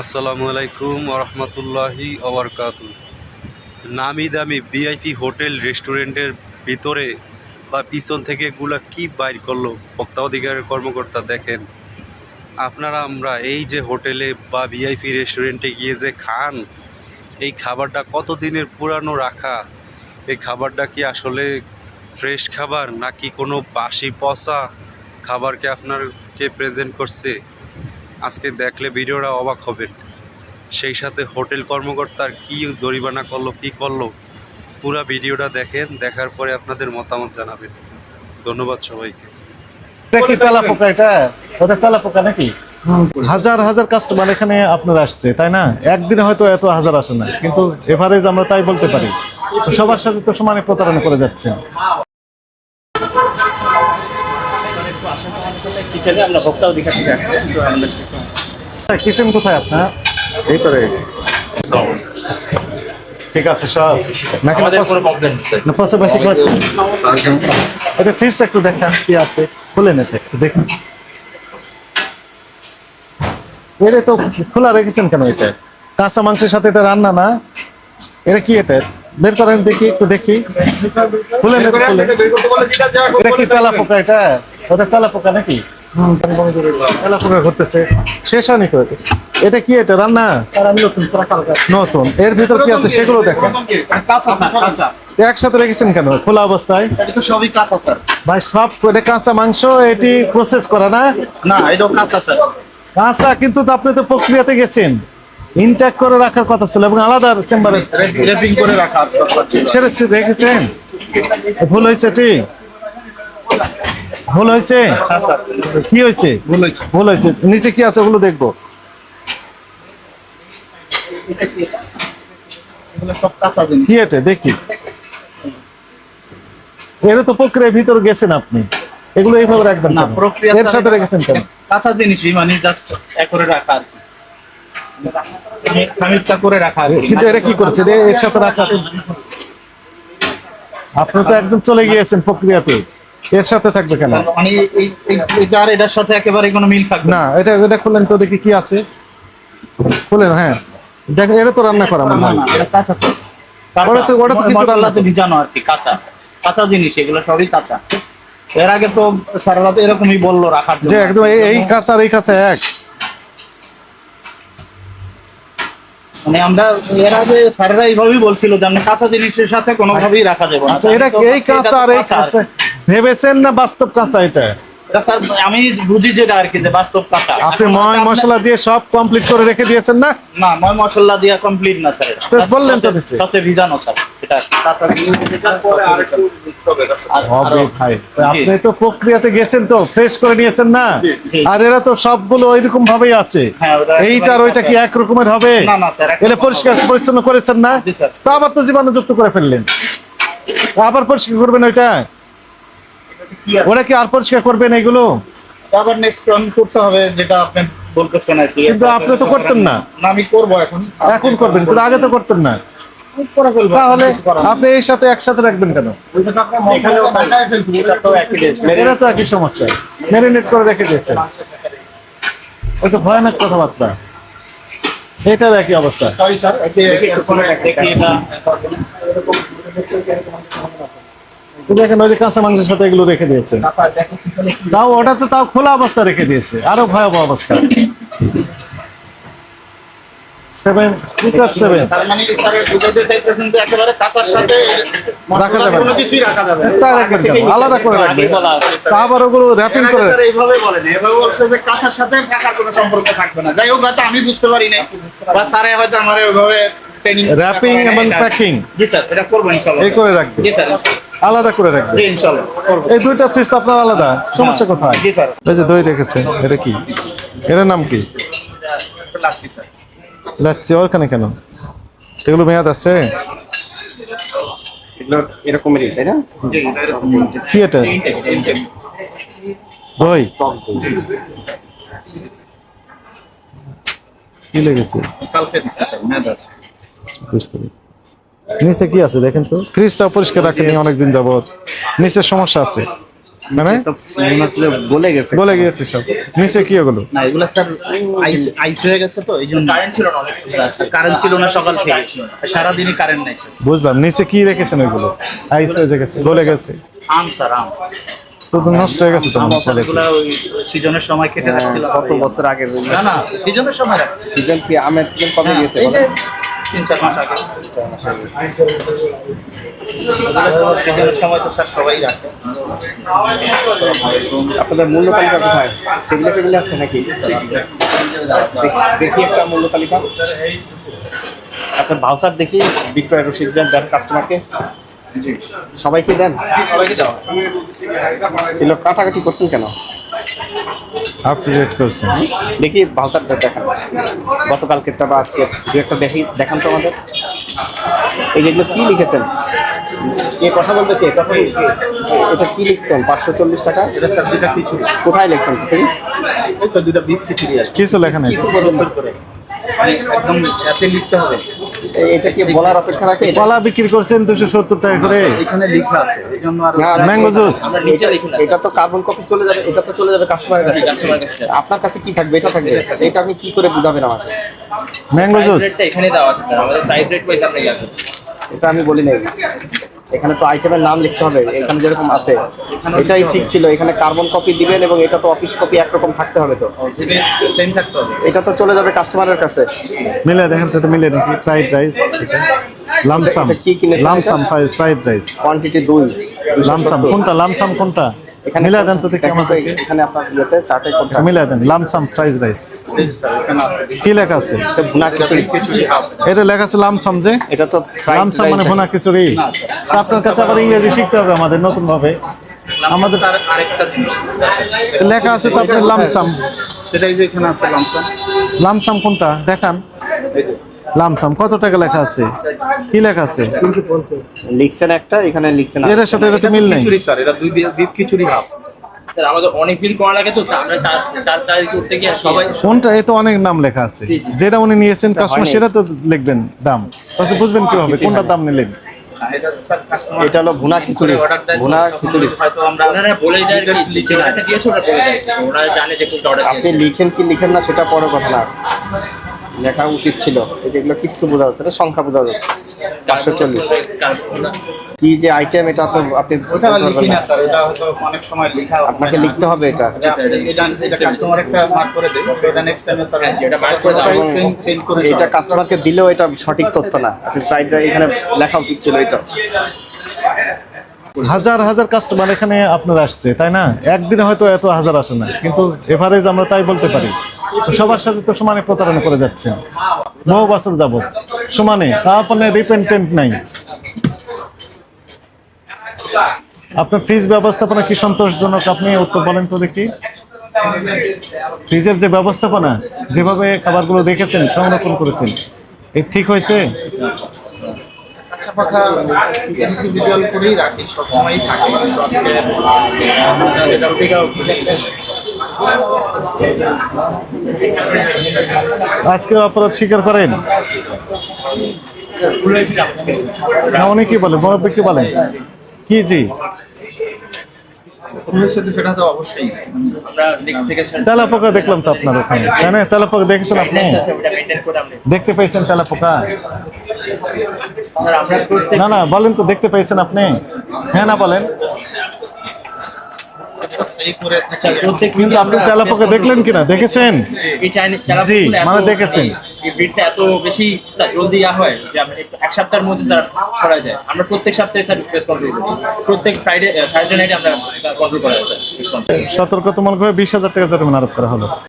আসসালামু আলাইকুম রহমতুল্লাহি আবরকাত নামি দামি ভিআইপি হোটেল রেস্টুরেন্টের ভিতরে বা পিছন থেকে এগুলা কি বাইর করল? বক্তা অধিকারের কর্মকর্তা দেখেন। আপনারা আমরা এই যে হোটেলে বা ভিআইপি রেস্টুরেন্টে গিয়ে যে খান, এই খাবারটা কত দিনের পুরানো রাখা? এই খাবারটা কি আসলে ফ্রেশ খাবার নাকি কোনো বাসি পচা খাবারকে আপনারকে প্রেজেন্ট করছে? আজকে দেখলে ভিডিওটা অবাক হবেন। সেই সাথে হোটেল কর্মকর্তার কি জরিমানা করল, কি করল, পুরো ভিডিওটা দেখেন, দেখার পরে আপনাদের মতামত জানাবেন। ধন্যবাদ সবাইকে। হাজার হাজার কাস্টমার এখানে আপনার আসছে, তাই না? একদিনে হয়তো এত হাজার আসে না, কিন্তু এভারেজ আমরা তাই বলতে পারি। সবার সাথে তো সমানে প্রতারণা করে যাচ্ছে কিচেনে আমরা ভোক্তা অধিকার থেকে আসছি। কিচেন কোথায় আপনার? এই তো রে ঠিক আছে সব নাকি কোনো প্রবলেম না পাশাপাশি খাচ্ছেন এটা ফ্রিজটা একটু দেখান কি আছে? খুলে নেছে একটু দেখুন। এটা তো খোলা রেখেছেন কেন এটা? কাঁচা মাংসের সাথে এটা রান্না না? এটা কি এটা? বের করেন দেখি একটু দেখি। খুলে খুলে। এটা কি তেলা পোকা এটা? ওটা তেলা পোকা নাকি? তেলা পোকা ঘুরতেছে। শেষ হয়নি তো এটা। কি এটা রান্না? নতুন এর ভিতর কি আছে সেগুলো দেখেন কাঁচা একসাথে রেখেছেন কেন? খোলা অবস্থায়? সবই কাঁচা স্যার। ভাই সব এটা কাঁচা মাংস এটি প্রসেস করা না? না এটাও কাঁচা স্যার। কাঁচা কিন্তু আপনি তো প্রক্রিয়াতে গেছেন। ইনট্যাক্ট করে রাখার কথা ছিল এবং আলাদা চেম্বারে র্যাপিং করে রাখা দরকার সেটা দেখেছেন ভুল হয়েছে এটি? ভুল হয়েছে? হ্যাঁ কি হয়েছে? ভুল হয়েছে। নিচে কি আছে ওগুলো দেখব। কি এটা? দেখি। এটা তো প্রক্রিয়ার ভিতরে গেছেন আপনি। এগুলো এইভাবে রাখবেন না কেন? প্রক্রিয়া এর সাথে রেখেছেন কেন? কাঁচা জিনিসই মানে জাস্ট এক করে রাখা আর করে রাখা কিন্তু এটা কি করছে? রে এর সাথে রাখা। আপনি তো একদম চলে গিয়েছেন প্রক্রিয়াতে। এর সাথে থাকবে কেন? মানে এটা আর এটার সাথে একেবারে কোনো মিল থাকবে না। এটা এটা খুললেন তো দেখি কি আছে। খুলেন হ্যাঁ। দেখেন এটা তো রান্না করা মনে হয়। কাঁচা স্যার তো- ওটা তো কিছু রান্না ভিজানো আর কি কাঁচা। কাঁচা জিনিস এগুলো সবই কাঁচা। এর আগে তো তো এরকমই বলল রাখার জন্য। একদম এই- কাঁচা আর এই কাঁচা এক। মানে আমরা এর আগে স্যারেরা এইভাবেই বলছিল যে আমরা কাঁচা জিনিসের সাথে কোনোভাবেই রাখা যাবে না। আচ্ছা এটা এই কাঁচা আর এই কাঁচা ভেবেছেন না বাস্তব কাঁচা এটা? আমি বুঝি যেটা আর কি যে বাস্তব কাঁচা। আপনি ময় মশলা দিয়ে সব কমপ্লিট করে রেখে দিয়েছেন না? না ময় মশলা দিয়া কমপ্লিট না স্যার। বললেন তো সবচেয়ে- ভিজানো স্যার এটা। কাঁচা জিনিস এটার পরে আরেকটু mix হবে এটা, স্যার। হবে আরো- ভাই আপনি তো প্রক্রিয়াতে গেছেন তো ফ্রেশ করে নিয়েছেন না? আর এরা তো সবগুলো ওইরকম ভাবেই আছে। হ্যাঁ, ওটা এইটা আর ওইটা কি এক রকমের হবে? না, না, স্যার, এটা পরিষ্কার পরিচ্ছন্ন করেছেন না? জি, স্যার। তো আবার তো জীবাণুযুক্ত করে ফেললেন। আবার পরিষ্কার করবেন ওইটা? ওরা কি আর পরিষ্কার করবেন এগুলো? আবার নেক্সট টাইম করতে হবে যেটা আপনি বলতেছেন আর কি। কিন্তু আপনি তো করতেন না। না আমি করব এখন। এখন করবেন কিন্তু আগে তো করতেন না। তাহলে। আপনি এই সাথে একসাথে রাখবেন কেন? এটা তো একই। এরা সমস্যা। ম্যারিনেট করে রেখে দিয়েছেন। ওই তো ভয়ানক কথাবার্তা। এটার একই অবস্থা। এটা তো দেখেন ওই যে কাঁচা মাংসের সাথে এগুলো রেখে দিয়েছে। তাও ওটা তো তাও খোলা অবস্থা রেখে দিয়েছে। আরও ভয়াবহ অবস্থা। সেভেন সেভেন আলাদা করে রাখবেন আগেই বলা আছে, স্যার। তা আবার ওগুলো র্যাপিং করে এইভাবে বলেন এইভাবে বলছে যে কাঁচার সাথে টাকার কোনো সম্পর্ক থাকবে না যাই হোক আমি বুঝতে পারি না বা স্যারে হয়তো আমার ওইভাবে Wrapping এবং packing। জি স্যার এটা করব এই করে রাখবেন জি স্যার। আলাদা করে রাখবেন করব এই দুইটা ফিস আপনার আলাদা। সমস্যা কোথায়? জি স্যার। এই যে দই রেখেছেন এটা কি? এটার নাম কি? লাগছি স্যার। লাচ্ছি ওখানে কেন? এগুলো মেয়াদ আছে? এগুলো এরকমেরই তাই না? জি এটা এরকম। কি এটা দই? কি লেগেছে? কালকে দিচ্ছি স্যার মেয়াদ আছে। বুঝতে পেরেছি। নিচে কি আছে দেখেন তো? ফ্রিজটা পরিষ্কার রাখেনি অনেকদিন যাবত নিচে সমস্যা আছে। মানে? গেছে। সব। নিচে কি ওগুলো না এগুলা স্যার আইস আইস হয়ে গেছে তো এই কারেন্ট ছিল না অনেক কারেন্ট ছিল না সকাল থেকে। সারাদিনই কারেন্ট নাই স্যার। বুঝলাম নিচে কি রেখেছেন আইস হয়ে গেছে গলে গেছে। আম স্যার আম। তো তো নষ্ট হয়ে গেছে হয়। সিজনের সময় কেটে রাখছিল কত বছর আগে না না সিজনের সময় সিজন কি আমের সিজন কবে হ্যাঁ, গেছে? তিন চার মাস আগে। সিজনের সময় তো স্যার সবাই রাখে। আপনাদের মূল্য তালিকা কোথায়? সেগুলো টেবিলে আছে নাকি? দেখি- একটা মূল্য তালিকা। আচ্ছা ভাউচার দেখি বিক্রয় রসিদ দেন দেন কাস্টমারকে সবাইকে দেন? এগুলো কাটাকাটি করছেন কেন? আপ টু ডেট করছেন দেখি ভাউচারটা দেখান। গতকালকেরটা বা আজকে দু একটা দেখি দেখান তো আমাদের। এই যেগুলো কি লিখেছেন? কে? কথা বলতে কে? বলতে এটা কি লিখছেন? পাঁচশো চল্লিশ টাকা? এটা স্যার দুইটা খিচুড়ি। কোথায় লিখছেন? খিচুড়ি দুইটা বিপ খিচুড়ি আছে। কিছু লেখা নেই। কিছু করে একদম এতে লিখতে হবে। এ- এটা কি বলার অপেক্ষা রাখে কলা বিক্রি করছেন দুশো সত্তর টাকা করে। এখানে লেখা আছে। এই আর ম্যাঙ্গো জুস। এটা তো কার্বন কপি চলে যাবে এটা তো চলে যাবে কাস্টমারের কাছে। কাস্টমার আপনার কাছে কি থাকবে? এটা থাকবে। এটা আপনি কি করে বুঝাবেন আমাকে? Mango juice. এখানে দেওয়া আছে আমাদের প্রাইস রেট ওয়াইজ আপনি এটা আমি বলি নাই। এখানে তো আইটেমের নাম লিখতে হবে এখানে যেরকম আছে। এটাই ঠিক ছিল এখানে কার্বন কপি দিবেন এবং এটা তো অফিস কপি একরকম থাকতে হবে তো। সেম থাকতে হবে। এটা তো চলে যাবে কাস্টমারের কাছে। মিলে দেখেন তো এটা মিলে দেখি। ফ্রাইড রাইস লামসাম এটা কি কিনে লামসাম ফ্রাইড রাইস কোয়ান্টিটি দুই। লামসাম কোনটা? লামসাম কোনটা? এখানে মিলে দেন তো দেখি আমাদেরকে এখানে আপনার ইয়েতে চার্টে কোনটা মিলে দেন লামসাম ফ্রাইড রাইস এই যে স্যার এখানে আছে। কি লেখা আছে? এটা ভুনা খিচুড়ি। খিচুড়ি হাফ। এটা লেখা আছে লামসাম যে? এটা তো লামসাম মানে ভুনা খিচুড়ি। তা আপনার কাছে আবার ইংরেজি শিখতে হবে আমাদের নতুন ভাবে আমাদের আরেকটা জিনিস। লেখা আছে তো আপনার লামসাম। সেটাই যে এখানে আছে লামসাম। লামসাম কোনটা? দেখান। এই যে লামসাম কত টাকা লেখা আছে? কি লেখা আছে? লিখছেন একটা এখানে লিখছেন এটার সাথে এটা তো মিল নেই। খিচুড়ি স্যার এটা দুই বিপ খিচুড়ি হাফ স্যার আমাদের অনেক বিল করা লাগে তো আমরা তার- তার তার করতে গিয়ে সবাই কোনটা এ তো অনেক নাম লেখা আছে। যেটা উনি নিয়েছেন কাস্টমার। সেটা তো লিখবেন দাম। তাহলে বুঝবেন কি হবে কোনটা দাম নিলেন? এটা তো স্যার কাস্টমার এটা হলো ভুনা খিচুড়ি। ভুনা খিচুড়ি। হয়তো আমরা ওনারা বলে দেয় লিখে। দিয়েছে ওরা বলে দেয়। ওনারা জানে যে কোনটা অর্ডার আপনি লিখেন কি লিখেন না সেটা বড় কথা না। লেখা উচিত ছিল। এই যেগুলো কিচ্ছু বোঝা যাচ্ছে না সংখ্যা বোঝা যাচ্ছে। পাঁচশো চল্লিশ। কি যে আইটেম এটা তো আপনি অনেক সময় লেখা আপনাকে লিখতে হবে এটা। এটা এটা এটা কাস্টমার একটা মার্ক করে দেয় এটা নেক্সট টাইমে স্যার হ্যাঁ, এটা mark করে দাও। সেন্ড সেন্ড করে এটা এটা কাস্টমারকে দিলেও এটা সঠিক তথ্য না। আপনি এখানে লেখা উচিত ছিল এটা। হাজার হাজার কাস্টমার এখানে আপনার আসছে তাই না? একদিনে হয়তো এত হাজার আসে না কিন্তু এভারেজ আমরা তাই বলতে পারি। সবার সাথে তো সমানে প্রতারণা করে যাচ্ছেন বহু বছর যাবত সমানে তা আপনার রিপেন্টেন্ট নাই। আপনার ফ্রিজ ব্যবস্থাপনা কি সন্তোষজনক? আপনি উত্তর বলেন তো দেখি। ফ্রিজের যে ব্যবস্থাপনা, যেভাবে খাবারগুলো দেখেছেন সংরক্ষণ করেছেন, এ ঠিক হয়েছে? রাখি থাকে। আজকে অপরাধ স্বীকার করেন? না উনি কি বলেন? মুরব্বী কি বলেন? কি জি? ফুলের সাথে সেটা তো অবশ্যই। আমরা নেক্সট থেকে স্যার তেলা পোকা দেখলাম তো আপনার ওখানে। তাই না তেলা দেখেছেন আপনি? দেখতে পেয়েছেন তেলা পোকা স্যার আমরা প্রত্যেক না না বলেন তো দেখতে পেয়েছেন আপনি? হ্যাঁ না বলেন। কিন্তু আপনি দেখলেন কিনা? দেখেছেন? জি, মানে দেখেছেন। এই এত বেশি জলদি ইয়া হয় যে এক সপ্তাহের মধ্যে তারা ছড়া যায়। আমরা প্রত্যেক সপ্তাহে স্যার রিকোয়েস্ট কন্ট্রোল করি। প্রত্যেক ফ্রাইডে থার্সডে নাইটে আমরা কন্ট্রোল করা যায় স্যার সতর্কতামূলক বিশ হাজার টাকা জরিমানা আরোপ করা হলো।